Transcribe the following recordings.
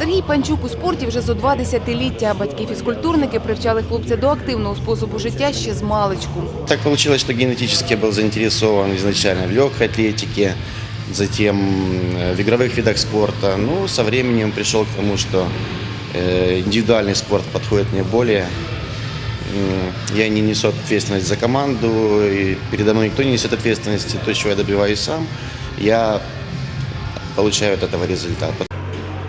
Сергій Панчук у спорті вже зо два десятиліття. Батьки фізкультурники привчали хлопця до активного способу життя ще з маличку. Так получилось, что генетически я был заинтересован изначально в легкой атлетике, затем э, в игровых видах спорта. Ну, со временем пришел к тому, что э, индивидуальный спорт подходит мне более. М, Я не несу ответственность за команду, и передо мной никто не несет ответственности. То, чего я добиваюсь сам, я получаю от этого результат.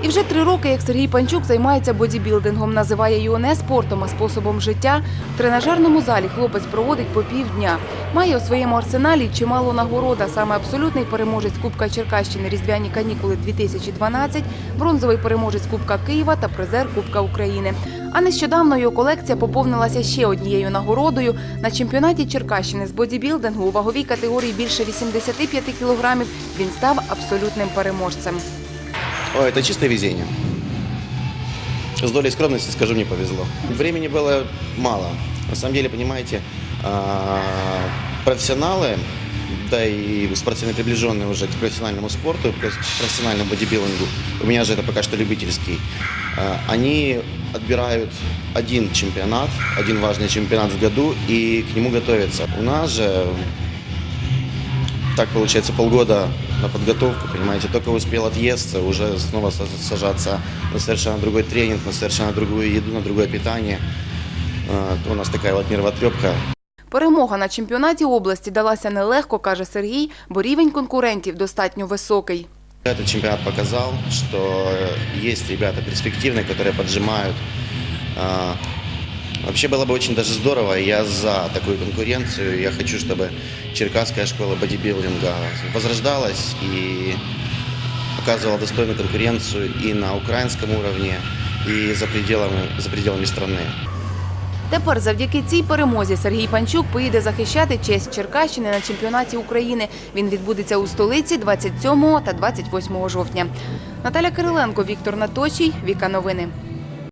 І вже три роки, як Сергій Панчук займається бодібілдингом, називає його не спортом, а способом життя. В тренажерному залі хлопець проводить по півдня. Має у своєму арсеналі чимало нагород, саме абсолютний переможець Кубка Черкащини Різдвяні канікули 2012, бронзовий переможець Кубка Києва та призер Кубка України. А нещодавно його колекція поповнилася ще однією нагородою. На чемпіонаті Черкащини з бодібілдингу у ваговій категорії більше 85 кілограмів він став абсолютним переможцем. О, это чистое везение. С долей скромности скажу, мне повезло. Времени было мало. На самом деле, понимаете, а, профессионалы, да и спортсмены, приближенные уже к профессиональному спорту, к профессиональному бодибилдингу, у меня же это пока что любительский, а, они отбирают один чемпионат, один важный чемпионат в году и к нему готовятся. У нас же так получается полгода на подготовку, понимаете, только успел отъесться, уже снова са- сажаться на совершенно другой тренинг, на совершенно другую еду, на другое питание. А, то У нас такая вот нервотрепка. Перемога на чемпіонаті області далася нелегко, каже Сергій, бо рівень конкурентів достатньо високий. Этот чемпионат показал, что э, есть ребята перспективные, которые поджимают. А, Вообще было бы очень даже здорово, я за такую конкуренцию. Я хочу, чтобы Черкасская школа бодибилдинга возрождалась и показывала достойную конкуренцию и на украинском уровне, и за пределами, за пределами страны. Тепер завдяки цій перемозі Сергій Панчук поїде захищати честь Черкащини на чемпіонаті України. Він відбудеться у столиці 27 та 28 жовтня. Наталя Кириленко, Віктор Наточій, Віка Новини.